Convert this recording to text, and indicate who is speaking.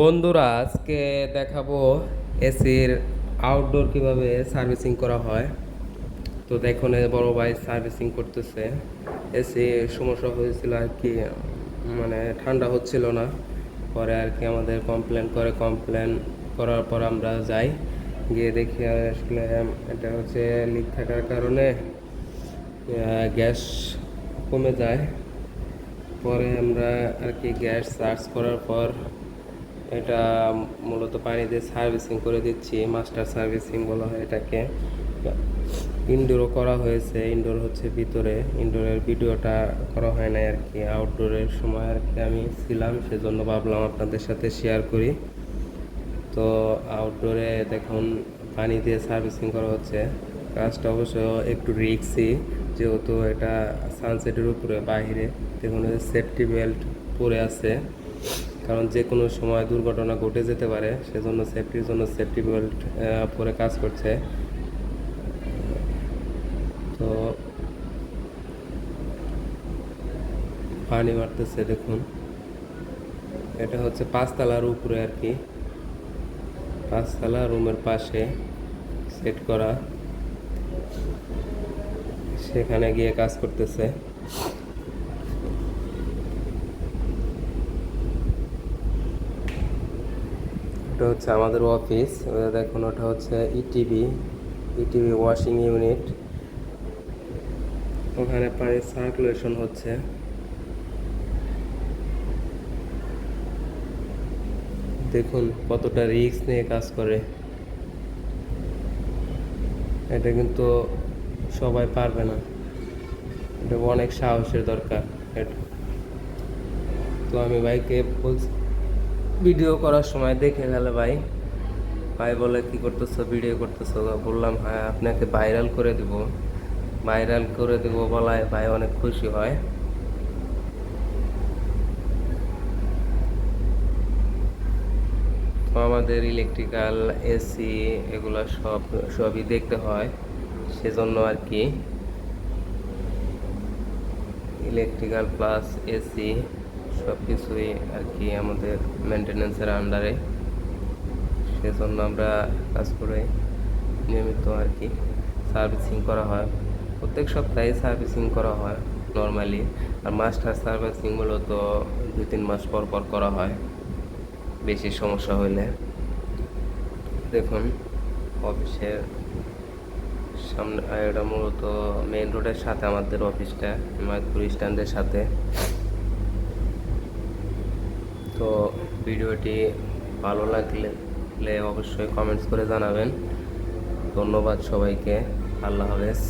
Speaker 1: বন্ধুরা, আজকে দেখাবো এসির আউটডোর কীভাবে সার্ভিসিং করা হয়। তো দেখুন বড় ভাই সার্ভিসিং করতেছে। এসি সমস্যা হয়েছিল আর কি মানে ঠান্ডা হচ্ছিল না। পরে আর কি আমাদের কমপ্লেন করে কমপ্লেন করার পর আমরা যাই। গিয়ে দেখি আসলে এটা হচ্ছে লিক থাকার কারণে গ্যাস কমে যায়। পরে আমরা আর কি গ্যাস সার্চ করার পর এটা মূলত পানি দিয়ে সার্ভিসিং করে দিচ্ছি, মাস্টার সার্ভিসিং বলা হয় এটাকে। ইনডোরও করা হয়েছে, ইনডোর হচ্ছে ভিতরে। ইনডোরের ভিডিওটা করা হয় নাই আর কি, আউটডোরের সময় আর কি আমি ছিলাম, সেজন্য ভাবলাম আপনাদের সাথে শেয়ার করি। তো আউটডোরে দেখুন, পানি দিয়ে সার্ভিসিং করা হচ্ছে। কাজটা অবশ্য একটু রিক্সি, যেহেতু এটা সানসেটের উপরে, বাইরে। দেখুন সেফটি বেল্ট পরে আছে। কারণ যে কোনো সময় দুর্ঘটনা ঘটে যেতে পারে, সেজন্য সেফটির জন্য সেফটি বেল্ট পরে কাজ করছে। তো পানি মারতেছে, দেখুন। এটা হচ্ছে পাঁচতলার উপরে আর কি। পাঁচতলা রুমের পাশে সেট করা। সেখানে গিয়ে কাজ করতেছে। এটা হচ্ছে আমাদের অফিস দেখুন ওটা হচ্ছে ইটিভি ইটিভি ওয়াশিং ইউনিট ওখানে পানির সার্কুলেশন হচ্ছে। দেখুন কতটা রিস্ক নিয়ে কাজ করে। এটা কিন্তু সবাই পারবে না। এটা অনেক সাহসের দরকার। এটা তো আমি ভাইকে বলছি ভিডিও করার সময় দেখে গেলে ভাই ভাই বলে, কি করতেছো? ভিডিও করতেছো? বললাম হ্যাঁ আপনাকে ভাইরাল করে দিব। ভাইরাল করে দিব বলায় ভাই অনেক খুশি হয়। তো আমাদের ইলেকট্রিক্যাল এসি এগুলো সব, সবই দেখতে হয়, সেজন্য আর কি। ইলেকট্রিক্যাল প্লাস এসি সব কিছুই আর কি আমাদের মেনটেন্যান্সের আন্ডারে সেজন্য আমরা কাজ করে নিয়মিত আর কি সার্ভিসিং করা হয়। প্রত্যেক সপ্তাহে সার্ভিসিং করা হয় নর্মালি আর মাস্টার সার্ভিসিং মূলত দুই তিন মাস পর পর করা হয়। বেশি সমস্যা হইলে। দেখুন, অফিসের সামনে এটা মূলত মেইন রোডের সাথে আমাদের অফিসটা হিমায়তপুর স্ট্যান্ডের সাথে। তো ভিডিওটি ভালো লাগলে অবশ্যই কমেন্টস করে জানাবেন। ধন্যবাদ সবাইকে। আল্লাহ হাফেজ।